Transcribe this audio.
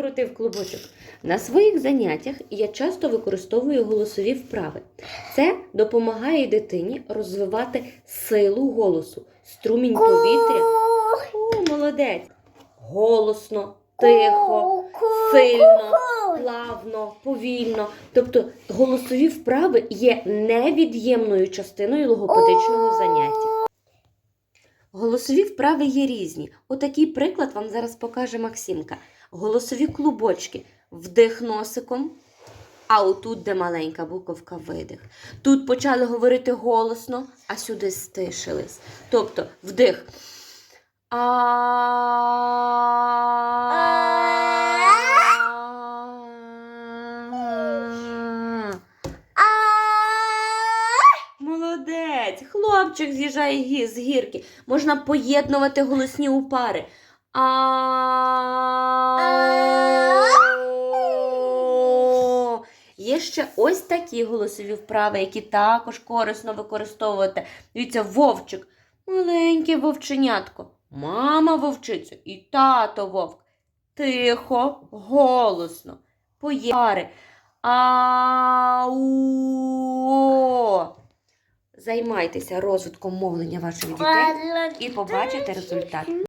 закрутив клубочок. На своїх заняттях я часто використовую голосові вправи. Це допомагає дитині розвивати силу голосу, струмінь повітря. О, молодець! Голосно, тихо, сильно, плавно, повільно. Тобто голосові вправи є невід'ємною частиною логопедичного заняття. Голосові вправи є різні. Отакий приклад вам зараз покаже Максимка. Голосові клубочки. Вдих носиком. А отут, де маленька буковка видих. Тут почали говорити голосно, а сюди стишились. Тобто вдих. А. Молодець! Хлопчик з'їжджає з гірки. Можна поєднувати голосні у пари. А. Є ще ось такі голосові вправи, які також корисно використовувати. Дивіться, вовчик, маленьке вовченятко, мама вовчиця і тато вовк. Тихо, голосно, поєднари. Ау. Займайтеся розвитком мовлення ваших дітей і побачите результат.